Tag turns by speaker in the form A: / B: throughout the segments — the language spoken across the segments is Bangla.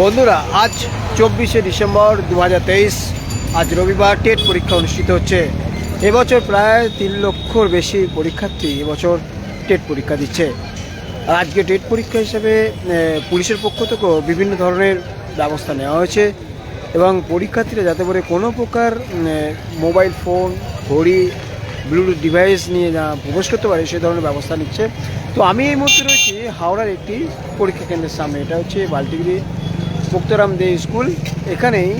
A: বন্ধুরা, আজ চব্বিশে ডিসেম্বর দু হাজার তেইশ, আজ রবিবার টেট পরীক্ষা অনুষ্ঠিত হচ্ছে। এবছর প্রায় তিন লক্ষর বেশি পরীক্ষার্থী এবছর টেট পরীক্ষা দিচ্ছে। আজকে টেট পরীক্ষা হিসেবে পুলিশের পক্ষ থেকেও বিভিন্ন ধরনের ব্যবস্থা নেওয়া হয়েছে এবং পরীক্ষার্থীরা যাতে করে কোনো প্রকার মোবাইল ফোন, ঘড়ি, ব্লুটুথ ডিভাইস নিয়ে যা প্রবেশ করতে পারে, সে ধরনের ব্যবস্থা নিচ্ছে। তো আমি এই মুহূর্তে রয়েছি হাওড়ার একটি পরীক্ষা কেন্দ্রের সামনে। এটা হচ্ছে বালটিগিরি মুক্তরাম দে স্কুল, এখানেই।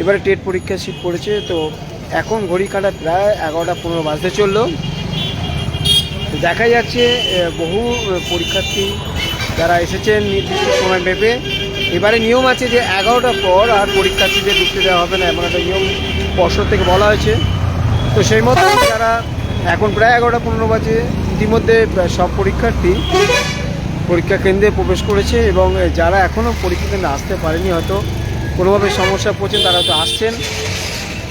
A: এবারে টেট পরীক্ষার সিট পড়েছে, তো এখন ঘড়ি কাটা প্রায় এগারোটা পনেরো বাজতে চলল। দেখা যাচ্ছে বহু পরীক্ষার্থী যারা এসেছেন নির্দিষ্ট সময় ভেবে এবারে নিয়ম আছে যে এগারোটার পর আর পরীক্ষার্থীদের ঢুকতে দেওয়া হবে না, এমন একটা নিয়ম পর্ষদ থেকে বলা হয়েছে। তো সেই মতো যারা এখন প্রায় এগারোটা পনেরো বাজে, ইতিমধ্যে সব পরীক্ষার্থী পরীক্ষা কেন্দ্রে প্রবেশ করেছে এবং যারা এখনও পরীক্ষা কেন্দ্রে আসতে পারেনি, হয়তো কোনোভাবে সমস্যা পড়ছেন, তারা হয়তো আসছেন।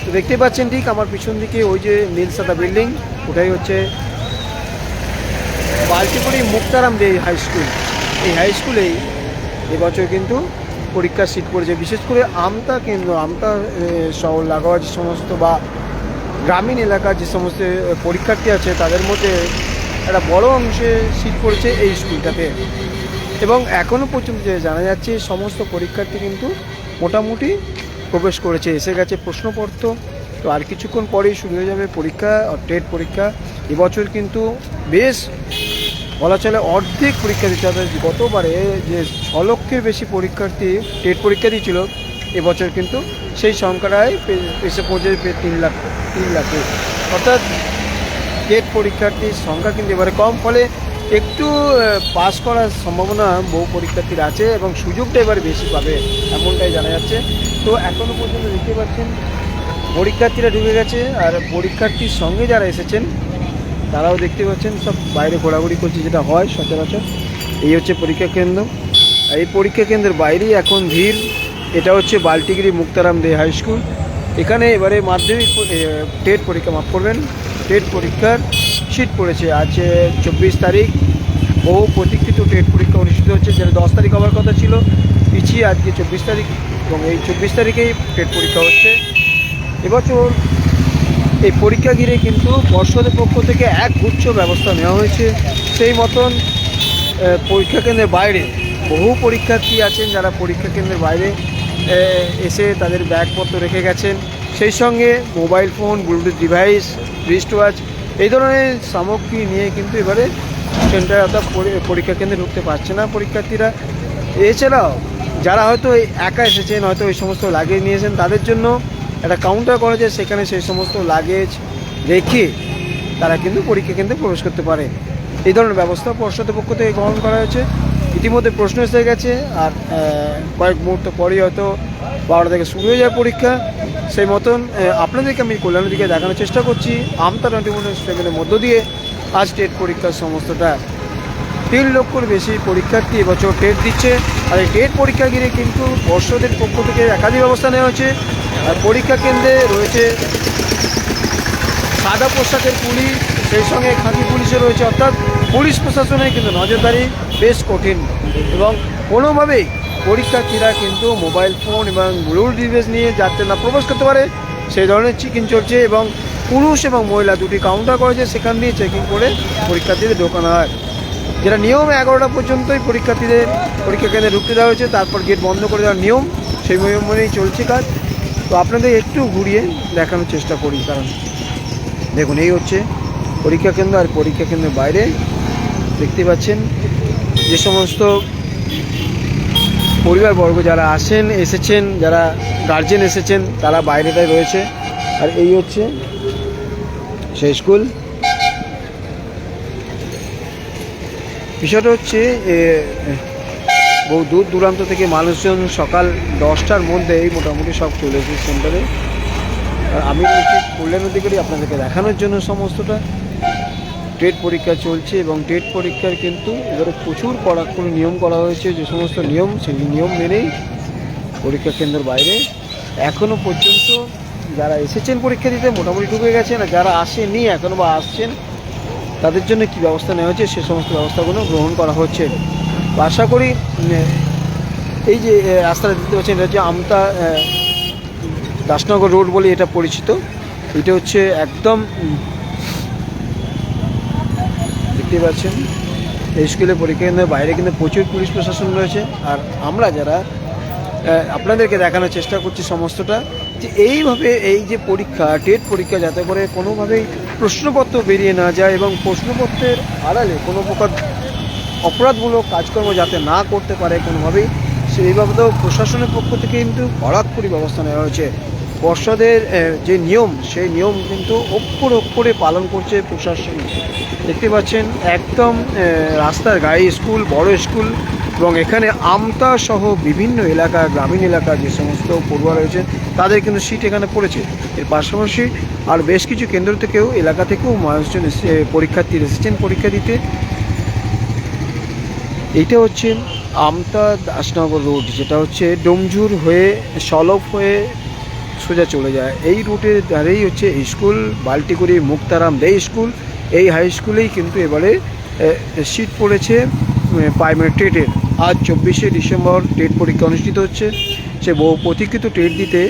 A: তো দেখতে পাচ্ছেন ঠিক আমার পিছন দিকে ওই যে নীল সাদা বিল্ডিং, ওটাই হচ্ছে বালতিপুরি মুক্তারাম দে হাই স্কুল। এই হাই স্কুলেই এবছর কিন্তু পরীক্ষার সিট পড়েছে। বিশেষ করে আমতা কেন্দ্র, আমতা শহর লাগোয়া যে সমস্ত বা গ্রামীণ এলাকার যে সমস্ত পরীক্ষার্থী আছে, তাদের মধ্যে একটা বড় অংশে সিট পড়েছে এই স্কুলটাতে। এবং এখনও পর্যন্ত যে জানা যাচ্ছে, সমস্ত পরীক্ষার্থী কিন্তু মোটামুটি প্রবেশ করেছে। এসে গেছে প্রশ্নপত্র, তো আর কিছুক্ষণ পরেই শুরু হয়ে যাবে পরীক্ষা টেট পরীক্ষা। এবছর কিন্তু বেশ বলা চলে অর্ধেক পরীক্ষা দিতে হবে। গতবারে যে ছ লক্ষের বেশি পরীক্ষার্থী টেট পরীক্ষা দিয়েছিল, এবছর কিন্তু সেই সংখ্যাটাই পে- এসে পৌঁছে তিন লাখ, তিন লাখে। অর্থাৎ টেট পরীক্ষার্থীর সংখ্যা কিন্তু এবারে কম, ফলে একটু পাস করার সম্ভাবনা বহু পরীক্ষার্থীর আছে এবং সুযোগটা এবারে বেশি পাবে এমনটাই জানা যাচ্ছে। তো এখনও পর্যন্ত দেখতে পাচ্ছেন, পরীক্ষার্থীরা ঢুকে গেছে আর পরীক্ষার্থীর সঙ্গে যারা এসেছেন, তারাও দেখতে পাচ্ছেন, সব বাইরে ঘোরাঘুরি করছে যেটা হয় সচরাচর। এই হচ্ছে পরীক্ষা কেন্দ্র। এই পরীক্ষা কেন্দ্রের বাইরেই এখন ভিড়। এটা হচ্ছে বাল্টিগিরি মুক্তারাম দে হাই স্কুল। এখানে এবারে মাধ্যমিক টেট পরীক্ষা মাফ করবেন। টেট পরীক্ষার সিট পড়েছে। আজ চব্বিশ তারিখ, বহু প্রতীক্ষিত টেট পরীক্ষা অনুষ্ঠিত হচ্ছে, যেটা দশ তারিখ হওয়ার কথা ছিল। পিছিয়ে আজকে চব্বিশ তারিখ এবং এই চব্বিশ তারিখেই টেট পরীক্ষা হচ্ছে। এবছর এই পরীক্ষা ঘিরে কিন্তু পর্ষদের পক্ষ থেকে এক গুচ্ছ ব্যবস্থা নেওয়া হয়েছে। সেই মতন পরীক্ষা কেন্দ্রের বাইরে বহু পরীক্ষার্থী আছেন যারা পরীক্ষা কেন্দ্রের বাইরে এসে তাদের ব্যাগপত্র রেখে গেছেন। সেই সঙ্গে mobile phone, bluetooth device wrist watch এই ধরনের সামগ্রী নিয়ে কিন্তু এবারে সেন্টার অর্থাৎ পরীক্ষা কেন্দ্রে ঢুকতে পারছে না পরীক্ষার্থীরা। এছাড়াও যারা হয়তো একা এসেছেন, হয়তো ওই সমস্ত লাগেজ নিয়েছেন, তাদের জন্য একটা কাউন্টার করা যায়, সেখানে সেই সমস্ত লাগেজ রেখে তারা কিন্তু পরীক্ষা কেন্দ্রে প্রবেশ করতে পারে। এই ধরনের ব্যবস্থা পর্ষদের পক্ষ থেকে গ্রহণ করা হয়েছে। ইতিমধ্যে প্রশ্ন এসে গেছে, আর কয়েক মুহূর্ত পরেই হয়তো বারোটা থেকে শুরু হয়ে যায় পরীক্ষা। সেই মতন আপনাদেরকে আমি কল্যাণের দিকে দেখানোর চেষ্টা করছি। আমতা নটিমোটর স্টেশনের মধ্য দিয়ে আজ টেট পরীক্ষার সমস্তটা। তিন লক্ষর বেশি পরীক্ষার্থী এবছর টেট দিচ্ছে। আর এই টেট পরীক্ষা ঘিরে কিন্তু পর্ষদের পক্ষ থেকে একাধিক ব্যবস্থা নেওয়া হয়েছে। আর পরীক্ষা কেন্দ্রে রয়েছে সাদা পোশাকের পুলিশ সেই সঙ্গে খাঁটি পুলিশও রয়েছে। অর্থাৎ পুলিশ প্রশাসনের কিন্তু নজরদারি বেশ কঠিন। এবং কোনোভাবেই পরীক্ষার্থীরা কিন্তু মোবাইল ফোন এবং ব্লুল ডিভাইস নিয়ে যাতে না প্রবেশ করতে পারে, সেই ধরনের চেকিং চলছে এবং পুরুষ এবং মহিলা দুটি কাউন্টার করেছে সেখান দিয়ে চেকিং করে পরীক্ষার্থীদের ঢোকানো হয় যেটা নিয়ম এগারোটা পর্যন্তই পরীক্ষার্থীদের পরীক্ষা কেন্দ্রে ঢুকতে দেওয়া হয়েছে, তারপর গেট বন্ধ করে দেওয়ার নিয়ম সেই নিয়ম মেনেই চলছে কাজ। তো আপনাদের একটু ঘুরিয়ে দেখানোর চেষ্টা করি, কারণ দেখুন, এই হচ্ছে পরীক্ষা কেন্দ্র আর পরীক্ষা কেন্দ্রের বাইরে দেখতে পাচ্ছেন যে সমস্ত পরিবারবর্গ যারা আসেন, এসেছেন, যারা গার্জেন এসেছেন, তারা বাইরেটাই রয়েছে। আর এই হচ্ছে সেই স্কুল। বিষয়টা হচ্ছে বহু দূর দূরান্ত থেকে মানুষজন সকাল দশটার মধ্যেই মোটামুটি সব চলে এসেছে সেন্টারে। আর আমি কল্যাণ অধিকারী আপনাদেরকে দেখানোর জন্য সমস্তটা। টেট পরীক্ষা চলছে এবং টেট পরীক্ষার কিন্তু এবারে প্রচুর কড়াকড়ি নিয়ম করা হয়েছে যে সমস্ত নিয়ম, সেই নিয়ম মেনেই পরীক্ষা কেন্দ্রের বাইরে এখনও পর্যন্ত যারা এসেছেন পরীক্ষা দিতে মোটামুটি ঢুকে গেছেন আর যারা আসেনি এখনও বা আসছেন, তাদের জন্য কি ব্যবস্থা নেওয়া হয়েছে? সে সমস্ত ব্যবস্থাগুলো গ্রহণ করা হচ্ছে। আশা করি এই যে রাস্তাটা দেখতে পাচ্ছেন, এটা হচ্ছে আমতা দাসনগর রোড বলে এটা পরিচিত। এটা হচ্ছে একদম দেখতে পাচ্ছেন। এই স্কুলে পরীক্ষা কেন্দ্রের বাইরে কিন্তু প্রচুর পুলিশ প্রশাসন রয়েছে। আর আমরা যারা আপনাদেরকে দেখানোর চেষ্টা করছি সমস্তটা, যে এইভাবে এই যে পরীক্ষা, টেট পরীক্ষা, যাতে করে কোনোভাবেই প্রশ্নপত্র বেরিয়ে না যায় এবং প্রশ্নপত্রের আড়ালে কোনো প্রকার অপরাধমূলক কাজকর্ম যাতে না করতে পারে কোনোভাবেই সেই বাবদেও প্রশাসনের পক্ষ থেকে কিন্তু কড়াকড়ি ব্যবস্থা নেওয়া হয়েছে। পর্ষদের যে নিয়ম, সেই নিয়ম কিন্তু অক্ষর অক্ষরে পালন করছে প্রশাসন। দেখতে পাচ্ছেন, একদম রাস্তার গায়ে স্কুল, বড় স্কুল এবং এখানে আমতা সহ বিভিন্ন এলাকা, গ্রামীণ এলাকা যে সমস্ত পড়ুয়া রয়েছে, তাদের কিন্তু সিট এখানে পড়েছে। এর পাশাপাশি আর বেশ কিছু কেন্দ্র থেকেও, এলাকা থেকেও মানুষজন এসে পরীক্ষার্থী এসেছেন পরীক্ষা দিতে। এইটা হচ্ছে আমতা দাসনগর রোড, যেটা হচ্ছে ডোমজুর হয়ে, সলভ হয়ে সোজা চলে যায়। এই রুটের ধারেই হচ্ছে স্কুল বাল্টিকুড়ি মুক্তারাম দে স্কুল। এই হাই স্কুলেই কিন্তু এবারে সিট পড়েছে প্রাইমারি টেটের আজ চব্বিশে ডিসেম্বর টেট পরীক্ষা অনুষ্ঠিত হচ্ছে। সে বহু প্রতীক্ষিত টেট দিতে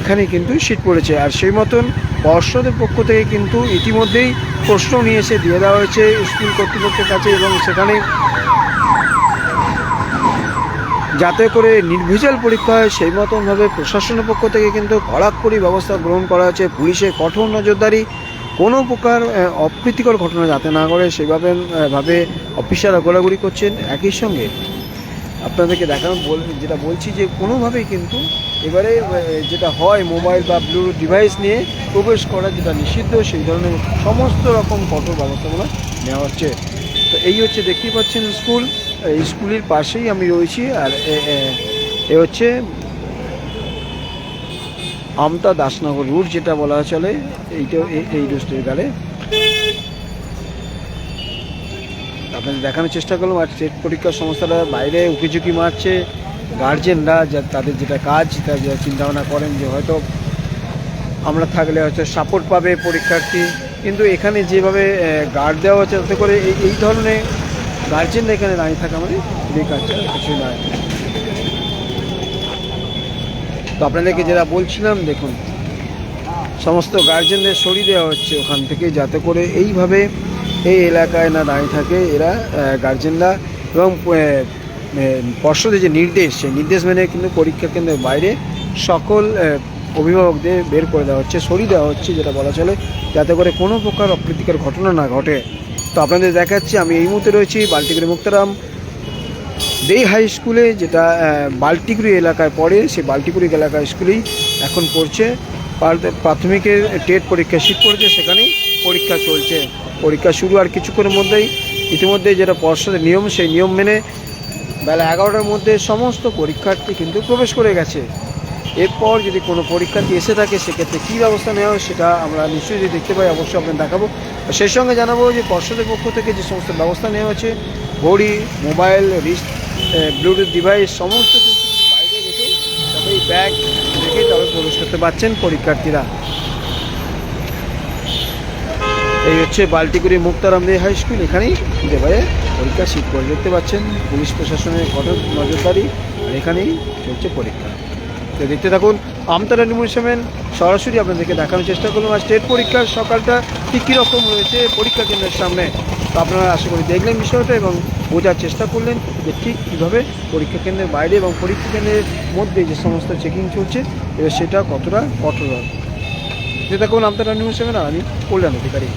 A: এখানে কিন্তু সিট পড়েছে। আর সেই মতন পর্ষদের পক্ষ থেকে কিন্তু ইতিমধ্যেই প্রশ্ন নিয়ে এসে দিয়ে দেওয়া হয়েছে স্কুল কর্তৃপক্ষের কাছে এবং সেখানে যাতে করে নির্ভেজাল পরীক্ষা হয়, সেই মতনভাবে প্রশাসনের পক্ষ থেকে কিন্তু কড়াকড়ি ব্যবস্থা গ্রহণ করা হয়েছে। পুলিশের কঠোর নজরদারি, কোনো প্রকার অপ্রীতিকর ঘটনা যাতে না করে সেভাবে ভাবে অফিসাররা গোলাগুলি করছেন। একই সঙ্গে আপনাদেরকে দেখানো যেটা বলছি যে কোনোভাবেই কিন্তু এবারে যেটা হয় মোবাইল বা ব্লু ডিভাইস নিয়ে প্রবেশ করা যেটা নিষিদ্ধ, সেই ধরনের সমস্ত রকম কঠোর ব্যবস্থাগুলো নেওয়া হচ্ছে। তো এই হচ্ছে, দেখতেই পাচ্ছেন স্কুল। স্কুলের পাশেই আমি রয়েছি আর এ- হচ্ছে আমতা দাসনগর রুট যেটা বলা চলে, এইটা এই- রুস্টের গালে আপনাদের দেখানোর চেষ্টা করলাম, আর টেট পরীক্ষার সংস্থাটা বাইরে উকিঝুঁকি মারছে গার্জেনরা যা, তাদের যেটা কাজ তারা যেটা চিন্তাভাবনা করেন যে হয়তো আমরা থাকলে হয়তো সাপোর্ট পাবে পরীক্ষার্থী। কিন্তু এখানে যেভাবে গার্ড দেওয়া হচ্ছে, তাতে করে এই ধরনের গার্জেনরা এখানে দাঁড়িয়ে থাকা মানে বেকার কিছু নয় তো আপনাদেরকে যেটা বলছিলাম, দেখুন, সমস্ত গার্জেনদের সরিয়ে দেওয়া হচ্ছে ওখান থেকে যাতে করে এইভাবে এই এলাকায় না দাঁড়িয়ে থাকে এরা গার্জেনরা এবং পর্ষদের যে নির্দেশ, সেই নির্দেশ মেনে কিন্তু পরীক্ষা কেন্দ্রের বাইরে সকল অভিভাবকদের বের করে দেওয়া হচ্ছে, সরিয়ে দেওয়া হচ্ছে, যেটা বলা চলে, যাতে করে কোনো প্রকার অপ্রীতিকর ঘটনা না ঘটে। তো আপনাদের দেখাচ্ছি, আমি এই মুহূর্তে রয়েছি বাল্টিগুড়ি মুক্তারাম দেই হাই স্কুলে, যেটা বাল্টিগুড়ি এলাকায় পড়ে, সেই বাল্টিগুড়ি এলাকা স্কুলেই এখন পড়ছে। প্রাথমিকের টেট পরীক্ষা শীত পড়েছে, সেখানেই পরীক্ষা চলছে। পরীক্ষা শুরু আর কিছুক্ষণের মধ্যেই, ইতিমধ্যে যেটা পর্ষদের নিয়ম, সেই নিয়ম মেনে বেলা এগারোটার মধ্যে সমস্ত পরীক্ষার্থী কিন্তু প্রবেশ করে গেছে। এরপর যদি কোনো পরীক্ষার্থী এসে থাকে, সেক্ষেত্রে কী ব্যবস্থা নেওয়া হয় সেটা আমরা নিশ্চয়ই যদি দেখতে পাই, অবশ্যই আপনাদের দেখাবো। সেই সঙ্গে জানাব যে পর্ষদের পক্ষ থেকে যে সমস্ত ব্যবস্থা নেওয়া হয়েছে, ঘড়ি, মোবাইল রিস্ট ব্লুটুথ ডিভাইস, সমস্ত কিছু বাইরে রেখে তবেই ব্যাগ রেখে তবে প্রবেশ করতে পারছেন পরীক্ষার্থীরা। এই হচ্ছে বাল্টিগুড়ি মুক্তারামদে হাই স্কুল। এখানেই এবারে পরীক্ষা শীত করে দেখতে পাচ্ছেন, পুলিশ প্রশাসনের কঠোর নজরদারি, আর এখানেই চলছে পরীক্ষা। তো দেখতে থাকুন, আমতারা নিমুল সেমেন, সরাসরি আপনাদেরকে দেখানোর চেষ্টা করলাম। আর স্টেট পরীক্ষার সকালটা ঠিক কীরকম রয়েছে পরীক্ষা কেন্দ্রের সামনে, তো আপনারা আশা করি দেখলেন বিষয়টা এবং বোঝার চেষ্টা করলেন যে ঠিক কীভাবে পরীক্ষা কেন্দ্রের বাইরে এবং পরীক্ষা কেন্দ্রের মধ্যে যে সমস্ত চেকিং চলছে সেটা কতটা কঠোর হবে। যেটা কোন আমতারা নিউজ সেভেন আর আমি কল্যাণ অধিকারী।